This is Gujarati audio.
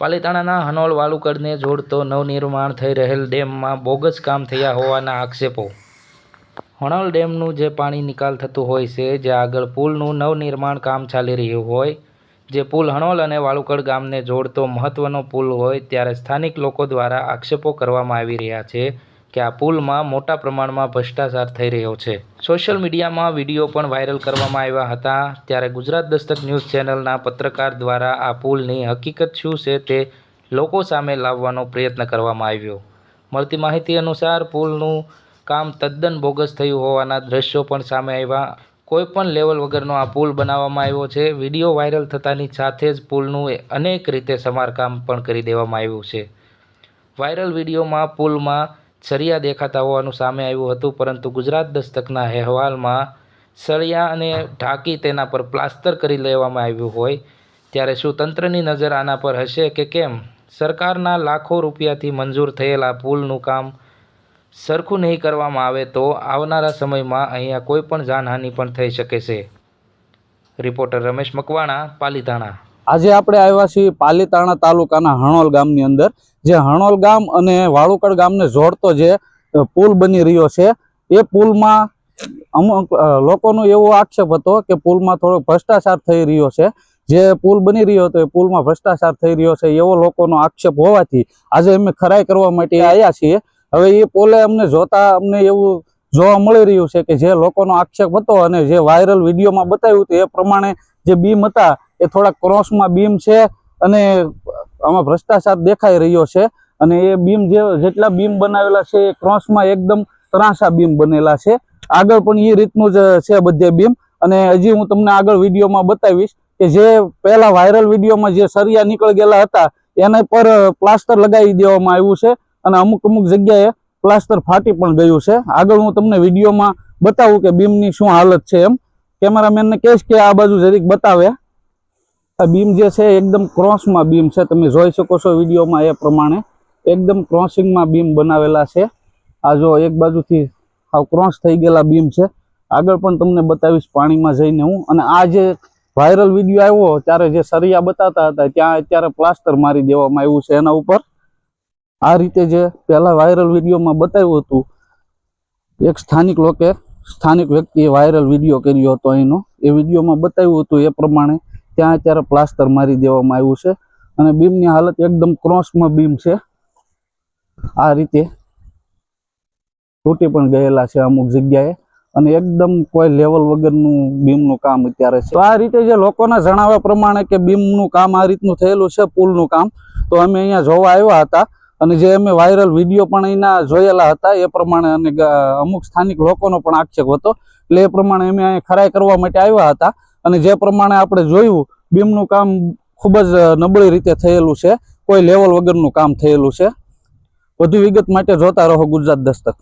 પાલિતાણાના હનોલ વાલુકડને જોડતો નવનિર્માણ થઈ રહેલ ડેમમાં બોગસ કામ થયા હોવાના આક્ષેપો. હણોલ ડેમનું જે પાણી નિકાલ થતું હોય છે જ્યાં આગળ પુલનું નવનિર્માણ કામ ચાલી રહ્યું હોય, જે પુલ હણોલ અને વાલુકડ ગામને જોડતો મહત્વનો પુલ હોય, ત્યારે સ્થાનિક લોકો દ્વારા આક્ષેપો કરવામાં આવી રહ્યા છે. કે આ પુલમાં મોટા પ્રમાણમાં ભ્રષ્ટાચાર થઈ રહ્યો છે. સોશિયલ મીડિયામાં વીડિયો પણ વાયરલ કરવામાં આવ્યા હતા. ત્યારે ગુજરાત દસ્તક ન્યૂઝ ચેનલના પત્રકાર દ્વારા આ પુલની હકીકત શું છે તે લોકો સામે લાવવાનો પ્રયત્ન કરવામાં આવ્યો. મળતી માહિતી અનુસાર, પુલનું કામ તદ્દન બોગસ થયું હોવાના દ્રશ્યો પણ સામે આવ્યા. કોઈપણ લેવલ વગરનો આ પુલ બનાવવામાં આવ્યો છે. વીડિયો વાયરલ થતાની સાથે જ પુલનું અનેક રીતે સમારકામ પણ કરી દેવામાં આવ્યું છે. વાયરલ વિડીયોમાં પુલમાં સળિયા દેખાતા હોવાનું સામે આવ્યું હતું, પરંતુ ગુજરાત દસ્તકના અહેવાલમાં સળિયા અને ઢાંકી તેના પર પ્લાસ્ટર કરી લેવામાં આવ્યું હોય, ત્યારે શું તંત્રની નજર આના પર હશે કે કેમ? સરકારના લાખો રૂપિયાથી મંજૂર થયેલા પુલનું કામ સરખું નહીં કરવામાં આવે તો આવનારા સમયમાં અહીંયા કોઈ પણ જાનહાનિ પણ થઈ શકે છે. રિપોર્ટર રમેશ મકવાણા, પાલીતાણા. આજે આપણે આવ્યા છીએ પાલીતાણા તાલુકાના હણોલ ગામની અંદર, જે હણોલ ગામ અને વાળુકડ ગામને જોડતો જે પુલ બની રહ્યો છે, એ પુલમાં અમુક લોકોનો એવો આક્ષેપ હતો કે પુલમાં થોડો ભ્રષ્ટાચાર થઈ રહ્યો છે. જે પુલ બની રહ્યો હતો એ પુલમાં ભ્રષ્ટાચાર થઈ રહ્યો છે એવો લોકોનો આક્ષેપ હોવાથી આજે અમે ખરાઈ કરવા માટે આવ્યા છીએ. હવે એ પોલે અમને જોતા અમને એવું જોવા મળી રહ્યું છે કે જે લોકોનો આક્ષેપ હતો અને જે વાયરલ વિડીયોમાં બતાવ્યું હતું, એ પ્રમાણે જે બીમ હતા, એ થોડા ક્રોસમાં બીમ છે અને આમાં ભ્રષ્ટાચાર દેખાઈ રહ્યો છે. અને એ બીમ જે, જેટલા બીમ બનાવેલા છે, એ ક્રોસમાં એકદમ ત્રાસા બીમ બનેલા છે. આગળ પણ એ રીતનું જ છે બધે બીમ. અને હજી હું તમને આગળ વિડીયોમાં બતાવીશ કે જે પહેલા વાયરલ વિડીયોમાં જે સરિયા નીકળ ગયેલા હતા, એના પર પ્લાસ્ટર લગાવી દેવામાં આવ્યું છે. અને અમુક અમુક જગ્યાએ પ્લાસ્ટર ફાટી પણ ગયું છે. આગળ હું તમને વિડીયોમાં બતાવું કે બીમની શું હાલત છે એમ. કેમેરામેનને કહીશ કે આ બાજુ જરીક બતાવે. આ બીમ જે છે એકદમ ક્રોસમાં બીમ છે. તમે જોઈ શકો છો વિડીયોમાં એ પ્રમાણે એકદમ ક્રોસિંગમાં બીમ બનાવેલા છે. આ જો એક બાજુથી આ ક્રોસ થઈ ગયેલા બીમ છે. આગળ પણ તમને બતાવીશ પાણીમાં જઈને હું. અને આ જે વાયરલ વીડિયો આવ્યો ત્યારે જે સરિયા બતાવતા હતા, ત્યાં અત્યારે પ્લાસ્ટર મારી દેવામાં આવ્યું છે એના ઉપર. આ રીતે જે પહેલા વાયરલ વિડીયોમાં બતાવ્યું હતું, એક સ્થાનિક લોકે સ્થાનિક વ્યક્તિએ વાયરલ વીડિયો કર્યો હતો અહીંનો એ વિડીયોમાં બતાવ્યું હતું એ પ્રમાણે ત્યાં અત્યારે પ્લાસ્ટર મારી દેવામાં આવ્યું છે અને બીમની હાલત એકદમ ક્રોસમાં બીમ છે. આ રીતે તૂટી પણ ગયેલા છે અમુક જગ્યાએ અને એકદમ કોઈ લેવલ વગરનું બીમનું કામ અત્યારે છે. આ રીતે જે લોકોના જણાવ્યા પ્રમાણે કે બીમનું કામ આ રીતનું થયેલું છે, પુલનું કામ, તો અમે અહીંયા જોવા આવ્યા હતા. અને જે અમે વાયરલ વીડિયો પણ એના જોયેલા હતા, એ પ્રમાણે અને અમુક સ્થાનિક લોકોનો પણ આક્ષેપ હતો. એટલે એ પ્રમાણે અમે અહીં ખરાઈ કરવા માટે આવ્યા હતા. અને જે પ્રમાણે આપણે જોયું, બીમનું કામ ખૂબ જ નબળી રીતે થયેલું છે. કોઈ લેવલ વગરનું કામ થયેલું છે. વધુ વિગત માટે જોતા રહો ગુજરાત દસ્તક.